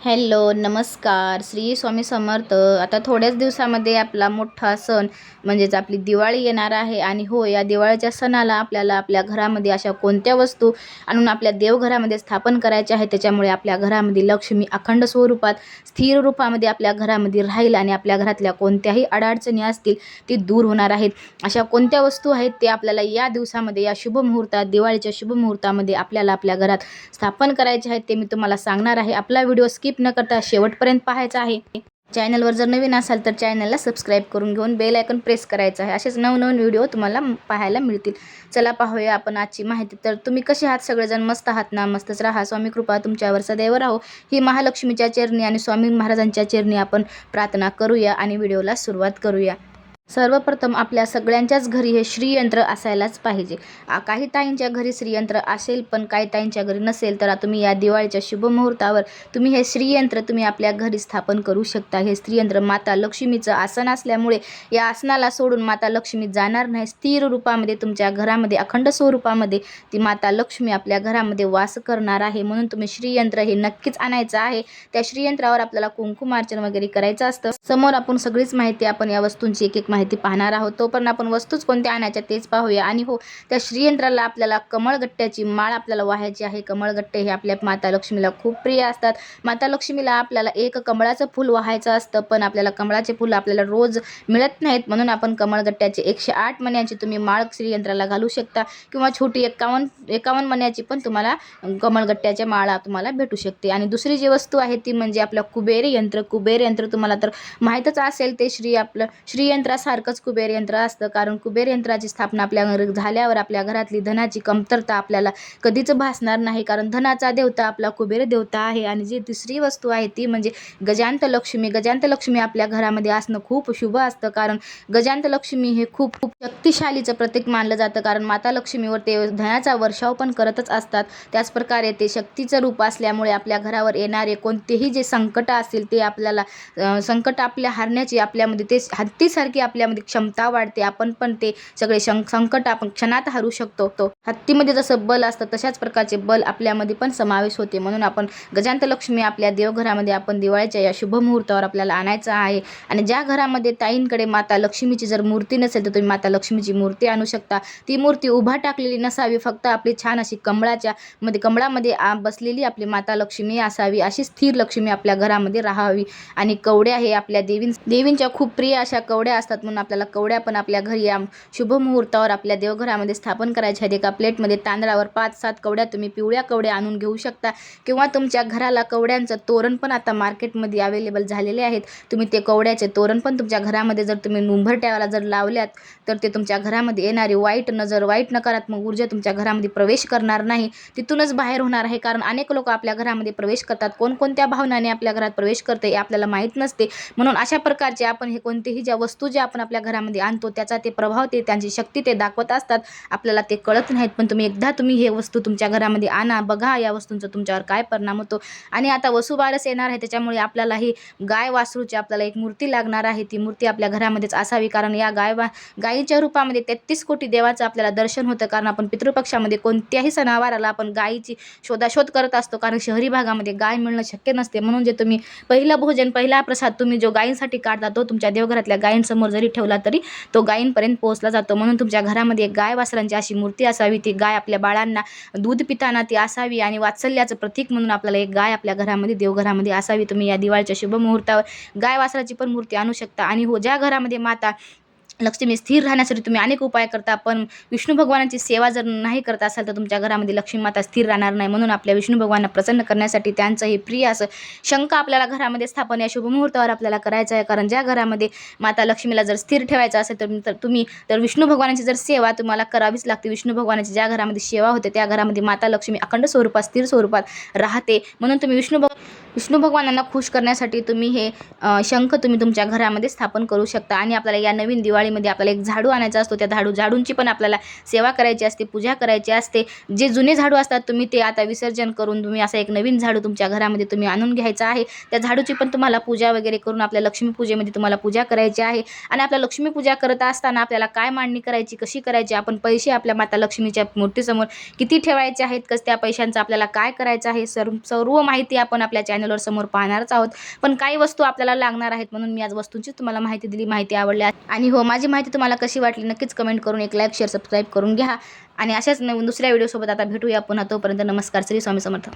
Hello नमस्कार. श्री स्वामी समर्थ. आता थोड्याच दिवसामध्ये आपला मोठा सण म्हणजेच आपली दिवाळी येणार आहे आणि हो या दिवाळीच्या सणाला आपल्याला आपल्या घरामध्ये अशा कोणत्या वस्तू आणून आपल्या देवघरामध्ये स्थापन करायच्या आहेत त्याच्यामुळे आपल्या घरामध्ये लक्ष्मी अखंड स्वरूपात स्थिर रूपामध्ये आपल्या घरामध्ये राहील आणि आपल्या घरातल्या कोणत्याही अडअडचणी असतील ती दूर होणार आहेत. अशा कोणत्या वस्तू आहेत ते आपल्याला या दिवसामध्ये या शुभ मुहूर्तात दिवाळीच्या शुभ मुहूर्तामध्ये आपल्याला आपल्या घरात स्थापन करायचे आहेत ते मी तुम्हाला सांगणार आहे. आपला व्हिडिओ स्किप न करता शेवटपर्यंत पाहायचं आहे. चॅनलवर जर नवीन असाल तर चॅनलला सबस्क्राईब करून घेऊन बेल आयकॉन प्रेस करायचं आहे. असेच नवनवीन व्हिडिओ तुम्हाला पाहायला मिळतील. चला पाहूया आपण आजची माहिती. तर तुम्ही कसे आहात? सगळेजण मस्त आहात? ना मस्तच राहा. स्वामी कृपा तुमच्यावर सदैव राहो. ही महालक्ष्मीच्या चरणी आणि स्वामी महाराजांच्या चरणी आपण प्रार्थना करूया आणि व्हिडिओला सुरुवात करूया. सर्वप्रथम आपल्या सगळ्यांच्याच घरी हे श्रीयंत्र असायलाच पाहिजे. काही ताईंच्या घरी श्रीयंत्र असेल पण काही ताईंच्या घरी नसेल तर तुम्ही या दिवाळीच्या शुभ मुहूर्तावर तुम्ही हे श्रीयंत्र तुम्ही आपल्या घरी स्थापन करू शकता. हे श्रीयंत्र माता लक्ष्मीचं आसन असल्यामुळे या आसनाला सोडून माता लक्ष्मी जाणार नाही. स्थिर रूपामध्ये तुमच्या घरामध्ये अखंड स्वरूपामध्ये ती माता लक्ष्मी आपल्या घरामध्ये वास करणार आहे. म्हणून तुम्ही श्रीयंत्र हे नक्कीच आणायचं आहे. त्या श्रीयंत्रावर आपल्याला कुंकुमार्चन वगैरे करायचं असतं. समोर आपण सगळीच माहिती आपण या वस्तूंची एक एक माहिती पाहणार आहोत. तो पण आपण वस्तूच कोणत्या आणायच्या तेच पाहूया. आणि हो त्या श्रीयंत्राला आपल्याला कमळगट्ट्याची माळ आपल्याला वाहायची आहे. कमळगट्टे हे आपल्या माता लक्ष्मीला खूप प्रिय असतात. माता लक्ष्मीला आपल्याला एक कमळाचं फूल वाहायचं असतं पण आपल्याला कमळाचे फूल आपल्याला रोज मिळत नाहीत. म्हणून आपण कमळगट्ट्याचे एकशे आठ मण्याची तुम्ही माळ श्रीयंत्राला घालू शकता किंवा छोटी एकावन्न एकावन्न मण्याची पण तुम्हाला कमळगट्ट्याच्या माळा तुम्हाला भेटू शकते. आणि दुसरी जी वस्तू आहे ती म्हणजे आपलं कुबेर यंत्र. कुबेर यंत्र तुम्हाला तर माहीतच असेल ते श्री आपलं सारखंच कुबेर यंत्र असतं. कारण कुबेर यंत्राची स्थापना आपल्या घरी झाल्यावर आपल्या घरातली धनाची कमतरता आपल्याला कधीच भासणार नाही. कारण धनाचा देवता आपला कुबेर देवता आहे. आणि जी तिसरी वस्तू आहे ती म्हणजे गजांत लक्ष्मी गजांत लक्ष्मी आपल्या घरामध्ये असणं खूप शुभ असतं. कारण गजांत लक्ष्मी हे खूप खूप शक्तिशालीचं प्रतीक मानलं जातं. कारण माता लक्ष्मीवर ते धनाचा वर्षाव पण करतच असतात. त्याच प्रकारे ते शक्तीचं रूप असल्यामुळे आपल्या घरावर येणारे कोणतेही जे संकट असतील ते आपल्याला संकट आपल्या हारण्याची आपल्यामध्ये ते हत्तीसारखी आपल्यामध्ये क्षमता वाढते आपण पण ते सगळे शं संकट आपण क्षणात हरू शकतो. तो हत्तीमध्ये जसं बल असतं तशाच प्रकारचे बल आपल्यामध्ये पण समावेश होते. म्हणून आपण गजांत लक्ष्मी आपल्या देवघरामध्ये आपण दिवाळीच्या या शुभ मुहूर्तावर आपल्याला आणायचं आहे. आणि ज्या घरामध्ये ताईंकडे माता लक्ष्मीची जर मूर्ती नसेल तर तुम्ही माता लक्ष्मीची मूर्ती आणू शकता. ती मूर्ती उभा टाकलेली नसावी फक्त आपली छान अशी कमळाच्या मध्ये कमळामध्ये आ बसलेली आपली माता लक्ष्मी असावी अशी स्थिर लक्ष्मी आपल्या घरामध्ये राहावी. आणि कवड्या हे आपल्या देवीं देवींच्या खूप प्रिय अशा कवड्या असतात. म्हणून आपल्याला कवड्या पण आपल्या घरी या शुभ मुहूर्तावर आपल्या देवघरामध्ये स्थापन करायच्या आहेत. एका प्लेटमध्ये तांदळावर पाच सात कवड्या तुम्ही पिवळ्या कवड्या आणून घेऊ शकता. किंवा तुमच्या घराला कवड्यांचं तोरण पण आता मार्केटमध्ये अवेलेबल झालेले आहेत. तुम्ही ते कवड्याचे तोरण पण तुमच्या घरामध्ये जर तुम्ही उंबरट्याला जर लावल्यात तर ते तुमच्या घरामध्ये येणारी वाईट नजर वाईट नकारात्मक ऊर्जा तुमच्या घरामध्ये प्रवेश करणार नाही. तिथूनच बाहेर होणार आहे. कारण अनेक लोक आपल्या घरामध्ये प्रवेश करतात. कोणकोणत्या भावनाने आपल्या घरात प्रवेश करते हे आपल्याला माहीत नसते. म्हणून अशा प्रकारचे आपण हे कोणतेही ज्या वस्तू ज्या आपण आपल्या घरामध्ये आणतो त्याचा ते प्रभाव ते त्यांची शक्ती ते दाखवत असतात. आपल्याला ते कळत नाहीत पण तुम्ही एकदा तुम्ही हे वस्तू तुमच्या घरामध्ये आणा बघा या वस्तूंचा तुमच्यावर काय परिणाम होतो. आणि आता वसुबारस येणार आहे त्याच्यामुळे आपल्याला ही गाय वासरूची आपल्याला एक मूर्ती लागणार आहे. ती मूर्ती आपल्या घरामध्येच असावी कारण या गाय वा गायीच्या रूपामध्ये तेहतीस कोटी देवाचं आपल्याला दर्शन होतं. कारण आपण पितृपक्षामध्ये कोणत्याही सणावाराला आपण गायीची शोधाशोध करत असतो कारण शहरी भागामध्ये गाय मिळणं शक्य नसते. म्हणून जे तुम्ही पहिलं भोजन पहिला प्रसाद तुम्ही जो गायींसाठी काढता तो तुमच्या देवघरातल्या गायींसमोर जरी ठेवला तरी तो गायींपर्यंत पोहोचला जातो. म्हणून तुमच्या घरामध्ये एक गाय वासरांची अशी मूर्ती असावी. ती गाय आपल्या बाळांना दूध पिताना ती असावी आणि वात्सल्याचं प्रतीक म्हणून आपल्याला एक गाय आपल्या घरामध्ये देवघरामध्ये असावी. तुम्ही या दिवाळीच्या शुभ मुहूर्तावर गाय वासराची पण मूर्ती आणू शकता. आणि हो ज्या घरामध्ये माता लक्ष्मी स्थिर राहण्यासाठी तुम्ही अनेक उपाय करता पण विष्णू भगवानाची सेवा जर नाही करत असाल तर तुमच्या घरामध्ये लक्ष्मी माता स्थिर राहणार नाही. म्हणून आपल्या विष्णू भगवानना प्रसन्न करण्यासाठी त्यांचं हे प्रिय असं शंका आपल्याला घरामध्ये स्थापन या शुभमुहूर्तावर आपल्याला करायचं आहे. कारण ज्या घरामध्ये माता लक्ष्मीला जर स्थिर ठेवायचं असेल तर तर तुम्ही तर विष्णू भगवानाची जर सेवा तुम्हाला करावीच लागते. विष्णू भगवानाची ज्या घरामध्ये सेवा होते त्या घरामध्ये माता लक्ष्मी अखंड स्वरूपात स्थिर स्वरूपात राहते. म्हणून तुम्ही विष्णू भग विष्णू भगवानांना खुश करण्यासाठी तुम्ही हे शंख तुम्ही तुमच्या घरामध्ये स्थापन करू शकता आणि आपल्याला या नवीन दिवाळीमध्ये आपल्याला एक झाडू आणायचा असतो. त्या झाडू झाडूंची पण आपल्याला सेवा करायची असते पूजा करायची असते. जे जुने झाडू असतात तुम्ही ते आता विसर्जन करून तुम्ही असं एक नवीन झाडू तुमच्या घरामध्ये तुम्ही आणून घ्यायचं आहे. त्या झाडूची पण तुम्हाला पूजा वगैरे करून आपल्या लक्ष्मीपूजेमध्ये तुम्हाला पूजा करायची आहे. आणि आपल्या लक्ष्मीपूजा करत असताना आपल्याला काय मांडणी करायची कशी करायची आपण पैसे आपल्या माता लक्ष्मीच्या मूर्तीसमोर किती ठेवायचे आहेत कस त्या पैशांचं आपल्याला काय करायचं आहे सर्व सर्व माहिती आपण आपल्या चॅनल चॅनलवर समोर पाहणारच आहोत. पण काही वस्तू आपल्याला लागणार आहेत म्हणून मी आज वस्तूंची तुम्हाला माहिती दिली माहिती आवडली. आणि हो माझी माहिती तुम्हाला कशी वाटली नक्कीच कमेंट करून एक लाईक शेअर सबस्क्राईब करून घ्या. आणि अशाच नवीन दुसऱ्या व्हिडिओसोबत आता भेटूया पुन्हा. तोपर्यंत नमस्कार श्री स्वामी समर्थ.